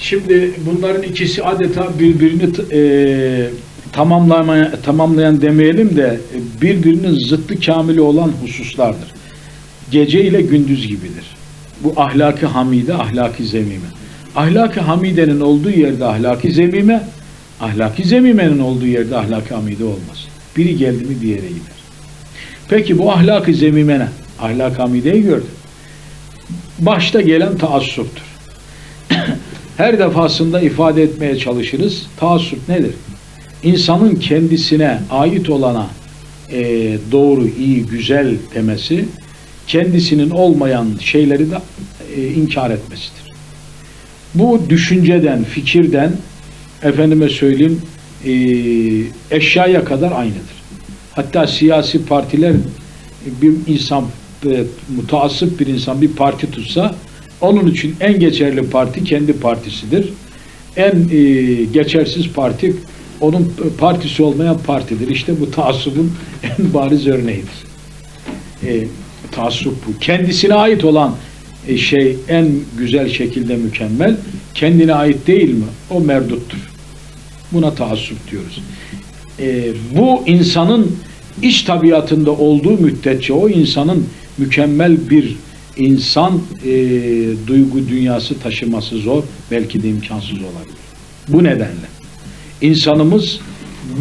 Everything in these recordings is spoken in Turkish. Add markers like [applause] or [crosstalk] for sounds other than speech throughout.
Şimdi bunların ikisi adeta birbirini e, tamamlamaya, tamamlayan demeyelim de e, birbirinin zıttı kamili olan hususlardır. Gece ile gündüz gibidir. Bu ahlaki hamide, ahlaki zemime. Ahlaki hamidenin olduğu yerde ahlaki zemime, ahlaki zemimenin olduğu yerde ahlaki hamide olmaz. Biri geldi mi diğeri gider. Peki bu ahlaki zemime ne? Ahlak hamideyi gördük. Başta gelen taassuptur. Her defasında ifade etmeye çalışırız. Taassup nedir? İnsanın kendisine ait olana e, doğru, iyi, güzel demesi, kendisinin olmayan şeyleri de e, inkar etmesidir. Bu düşünceden, fikirden, efendime söyleyeyim, e, eşyaya kadar aynıdır. Hatta siyasi partiler bir insan, e, mutaassıp bir insan bir parti tutsa, onun için en geçerli parti kendi partisidir. En e, geçersiz parti onun partisi olmayan partidir. İşte bu taassubun [laughs] en bariz örneğidir. E, taassup bu. Kendisine ait olan e, şey en güzel şekilde mükemmel. Kendine ait değil mi? O merduttur. Buna taassup diyoruz. E, bu insanın iç tabiatında olduğu müddetçe o insanın mükemmel bir insan e, duygu dünyası taşıması zor, belki de imkansız olabilir. Bu nedenle insanımız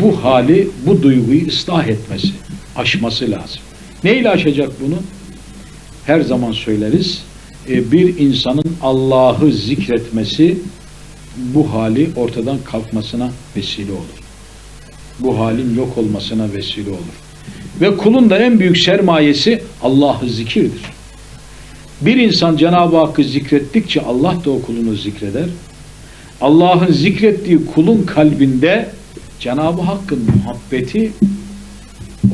bu hali, bu duyguyu ıslah etmesi, aşması lazım. Neyle aşacak bunu? Her zaman söyleriz. E, bir insanın Allah'ı zikretmesi bu hali ortadan kalkmasına vesile olur. Bu halin yok olmasına vesile olur. Ve kulun da en büyük sermayesi Allah'ı zikirdir. Bir insan Cenab-ı Hakk'ı zikrettikçe Allah da o kulunu zikreder. Allah'ın zikrettiği kulun kalbinde Cenab-ı Hakk'ın muhabbeti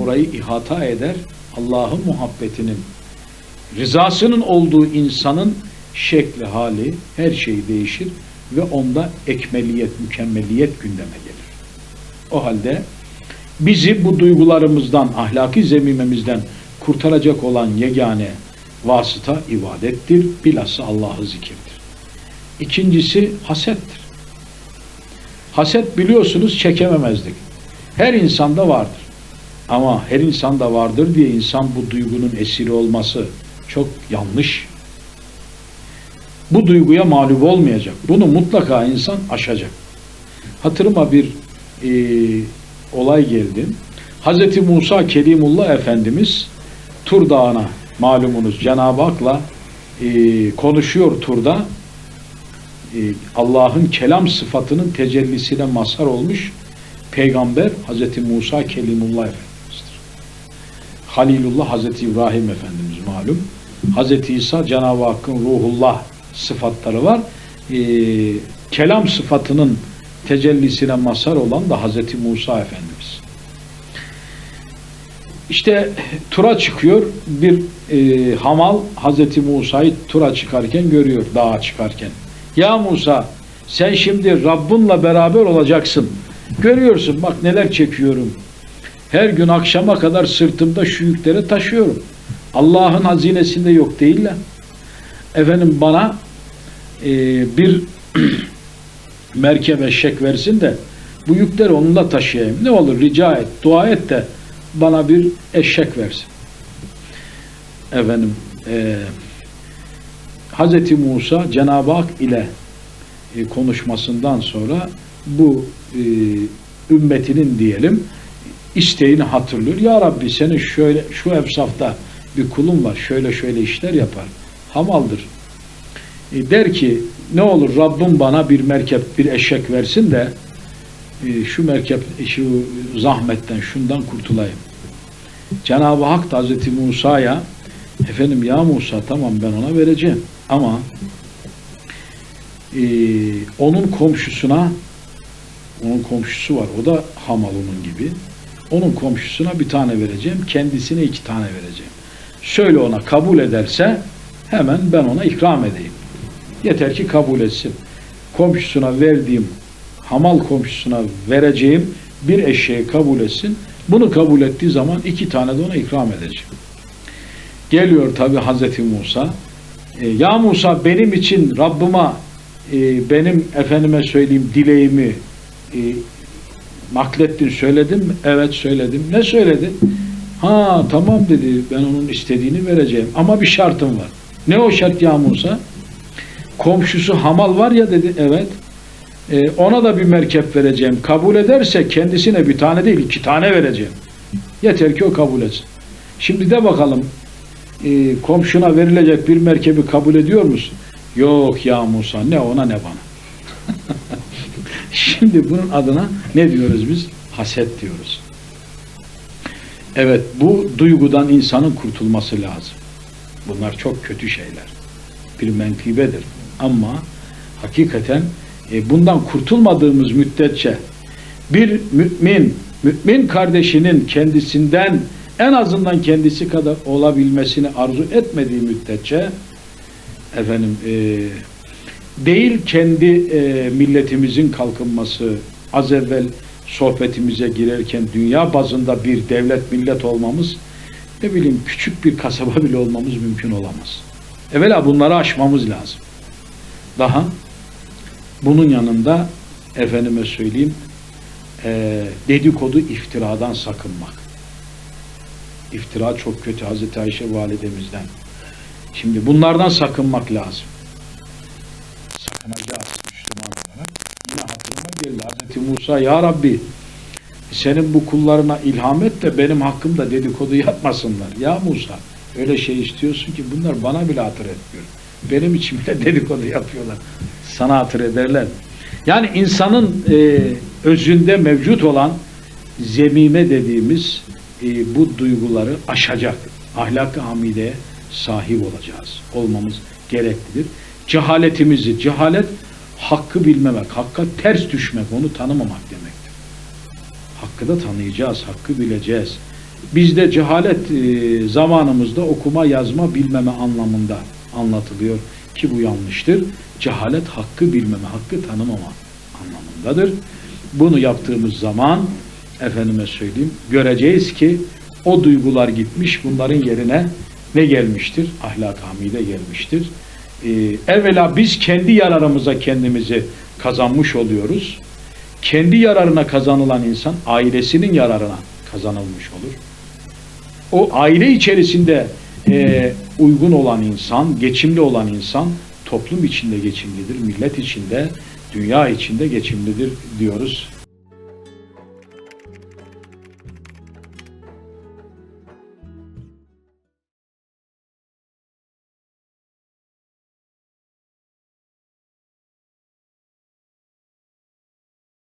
orayı ihata eder. Allah'ın muhabbetinin rızasının olduğu insanın şekli, hali, her şey değişir ve onda ekmeliyet, mükemmeliyet gündeme gelir. O halde bizi bu duygularımızdan, ahlaki zemimemizden kurtaracak olan yegane vasıta ibadettir. Bilhassa Allah'ı zikirdir. İkincisi hasettir. Haset biliyorsunuz çekememezlik. Her insanda vardır. Ama her insanda vardır diye insan bu duygunun esiri olması çok yanlış. Bu duyguya mağlup olmayacak. Bunu mutlaka insan aşacak. Hatırıma bir e, olay geldi. Hazreti Musa Kelimullah Efendimiz Tur Dağı'na malumunuz Cenab-ı Hak'la e, konuşuyor Tur'da. E, Allah'ın kelam sıfatının tecellisine mazhar olmuş peygamber Hazreti Musa Kelimullah Efendimiz'dir. Halilullah Hazreti İbrahim Efendimiz malum. Hazreti İsa Cenab-ı Hakk'ın ruhullah sıfatları var. E, kelam sıfatının tecellisine mazhar olan da Hazreti Musa Efendimiz. İşte tura çıkıyor bir e, hamal Hazreti Musa'yı tura çıkarken görüyor dağa çıkarken. Ya Musa sen şimdi Rabbinle beraber olacaksın. Görüyorsun bak neler çekiyorum. Her gün akşama kadar sırtımda şu yükleri taşıyorum. Allah'ın hazinesinde yok değiller. Efendim bana e, bir [clears throat] merkep eşek versin de bu yükleri onunla taşıyayım. Ne olur rica et, dua et de bana bir eşek versin. Efendim e, Hz. Musa Cenab-ı Hak ile e, konuşmasından sonra bu e, ümmetinin diyelim isteğini hatırlıyor. Ya Rabbi senin şöyle şu efsafta bir kulun var. Şöyle şöyle işler yapar. Hamaldır. E, der ki ne olur Rabbim bana bir merkep, bir eşek versin de şu merkep, şu zahmetten, şundan kurtulayım. Cenab-ı Hak da Hazreti Musa'ya efendim ya Musa tamam ben ona vereceğim ama e, onun komşusuna onun komşusu var. O da hamal onun gibi. Onun komşusuna bir tane vereceğim. Kendisine iki tane vereceğim. Şöyle ona kabul ederse hemen ben ona ikram edeyim. Yeter ki kabul etsin. Komşusuna verdiğim hamal komşusuna vereceğim bir eşeği kabul etsin. Bunu kabul ettiği zaman iki tane de ona ikram edeceğim. Geliyor tabi Hazreti Musa. E, ya Musa benim için Rabbıma e, benim efendime söyleyeyim dileğimi e, naklettin söyledin mi? Evet söyledim. Ne söyledi? Ha tamam dedi ben onun istediğini vereceğim ama bir şartım var. Ne o şart ya Musa? Komşusu hamal var ya dedi evet. E, ona da bir merkep vereceğim. Kabul ederse kendisine bir tane değil iki tane vereceğim. Yeter ki o kabul etsin. Şimdi de bakalım e, komşuna verilecek bir merkebi kabul ediyor musun? Yok ya Musa ne ona ne bana. [laughs] Şimdi bunun adına ne diyoruz biz? Haset diyoruz. Evet bu duygudan insanın kurtulması lazım. Bunlar çok kötü şeyler. Bir menkıbedir. Ama hakikaten e, bundan kurtulmadığımız müddetçe bir mümin, mümin kardeşinin kendisinden en azından kendisi kadar olabilmesini arzu etmediği müddetçe efendim e, değil kendi e, milletimizin kalkınması az evvel sohbetimize girerken dünya bazında bir devlet millet olmamız ne bileyim küçük bir kasaba bile olmamız mümkün olamaz. Evvela bunları aşmamız lazım. Daha bunun yanında efendime söyleyeyim e, dedikodu iftiradan sakınmak. İftira çok kötü Hazreti Ayşe validemizden. Şimdi bunlardan sakınmak lazım. Sakınacağız Müslüman olarak. Yine hatırıma geldi Hazreti Musa ya Rabbi senin bu kullarına ilham et de benim hakkımda dedikodu yapmasınlar. Ya Musa öyle şey istiyorsun ki bunlar bana bile hatır etmiyor. Benim için bile [laughs] dedikodu yapıyorlar. Sana hatır ederler. Yani insanın e, özünde mevcut olan zemime dediğimiz e, bu duyguları aşacak. Ahlak-ı hamideye sahip olacağız. Olmamız gereklidir. Cehaletimizi, cehalet hakkı bilmemek, hakka ters düşmek, onu tanımamak demektir. Hakkı da tanıyacağız, hakkı bileceğiz. Bizde cehalet e, zamanımızda okuma, yazma, bilmeme anlamında anlatılıyor ki bu yanlıştır. Cehalet hakkı bilmeme, hakkı tanımama anlamındadır. Bunu yaptığımız zaman efendime söyleyeyim göreceğiz ki o duygular gitmiş bunların yerine ne gelmiştir? Ahlak hamide gelmiştir. Ee, evvela biz kendi yararımıza kendimizi kazanmış oluyoruz. Kendi yararına kazanılan insan ailesinin yararına kazanılmış olur. O aile içerisinde e, uygun olan insan, geçimli olan insan toplum içinde geçimlidir, millet içinde, dünya içinde geçimlidir diyoruz.